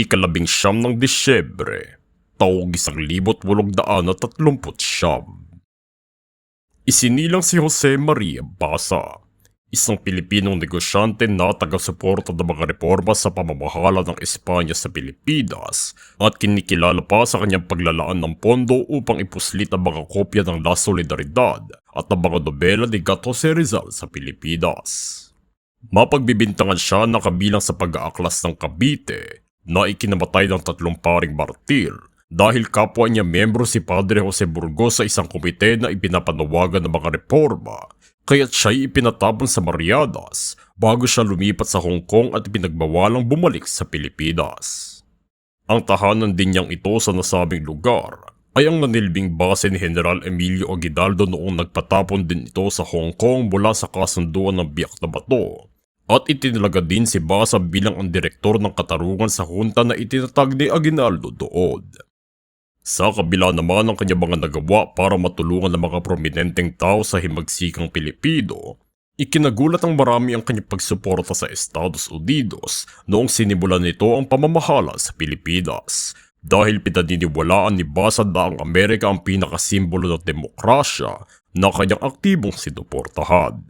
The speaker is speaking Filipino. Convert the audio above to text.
ikalabing siyam ng Disyembre, taong isang libot walong daan at tatlumput siyam. Isinilang si Jose Maria Basa, isang Pilipinong negosyante na taga-suporta ng mga reforma sa pamamahala ng Espanya sa Pilipinas at kinikilala pa sa kanyang paglalaan ng pondo upang ipuslit ang mga kopya ng La Solidaridad at ng mga nobela ni Gato Jose Rizal sa Pilipinas. Mapagbibintangan siya na kabilang sa pag-aaklas ng Cavite na ikinamatay ng tatlong paring martir dahil kapwa niya miyembro si Padre Jose Burgos sa isang komite na ipinapanawagan ng mga reforma kaya't siya'y ipinatapon sa Mariadas bago siya lumipat sa Hong Kong at pinagbawalang bumalik sa Pilipinas. Ang tahanan din niyang ito sa nasabing lugar ay ang nanilbing base ni General Emilio Aguinaldo noong nagpatapon din ito sa Hong Kong mula sa kasunduan ng Biak na Bato at itinalaga din si Basa bilang ang direktor ng katarungan sa hunta na itinatag ni Aguinaldo doon. Sa kabila naman ng kanyang mga nagawa para matulungan ang mga prominenteng tao sa himagsikang Pilipino, ikinagulat ng marami ang kanyang pagsuporta sa Estados Unidos noong sinimulan nito ang pamamahala sa Pilipinas dahil pinaniniwalaan ni Basa na ang Amerika ang pinakasimbolo ng demokrasya na kanyang aktibong sinuportahan.